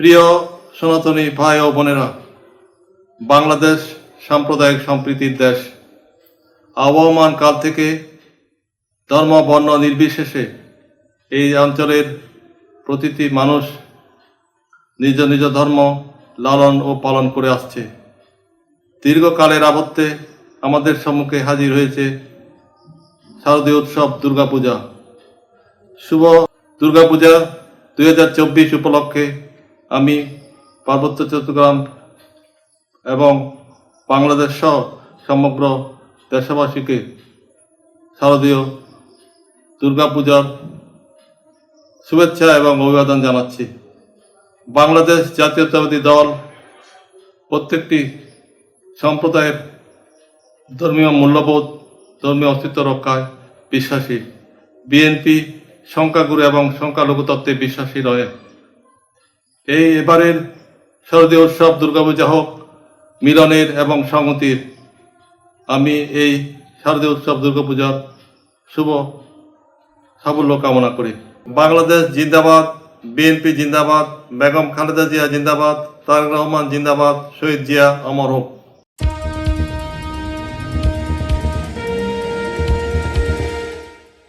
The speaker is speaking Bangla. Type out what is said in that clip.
প্রিয় সনাতনী ভাই ও বোনেরা, বাংলাদেশ সাম্প্রদায়িক সম্প্রীতির দেশ। আবহমান কাল থেকে ধর্ম, বর্ণ নির্বিশেষে এই অঞ্চলের প্রতিটি মানুষ নিজ নিজ ধর্ম লালন ও পালন করে আসছে। দীর্ঘকালের আবর্তে আমাদের সম্মুখে হাজির হয়েছে শারদীয় উৎসব দুর্গাপূজা। শুভ দুর্গাপূজা দুই হাজার চব্বিশ উপলক্ষে আমি পার্বত্য চট্টগ্রাম এবং বাংলাদেশ সহ সমগ্র দেশবাসীকে শারদীয় দুর্গাপূজার শুভেচ্ছা এবং অভিবাদন জানাচ্ছি। বাংলাদেশ জাতীয়তাবাদী দল প্রত্যেকটি সম্প্রদায়ের ধর্মীয় মূল্যবোধ, ধর্মীয় অস্তিত্ব রক্ষায় বিশ্বাসী। বিএনপি সংখ্যাগুরু এবং সংখ্যালঘু তত্ত্বে বিশ্বাসী নয় এই এবারের শারদীয় উৎসব, দুর্গাপূজা হোক, মিলনের এবং সংহতির, আমি এই শারদীয় উৎসব, দুর্গাপূজার শুভ সাফল্য কামনা করি। বাংলাদেশ জিন্দাবাদ, বিএনপি জিন্দাবাদ, বেগম খালেদা জিয়া জিন্দাবাদ, তারেক রহমান জিন্দাবাদ, শহীদ জিয়া, অমর হোক।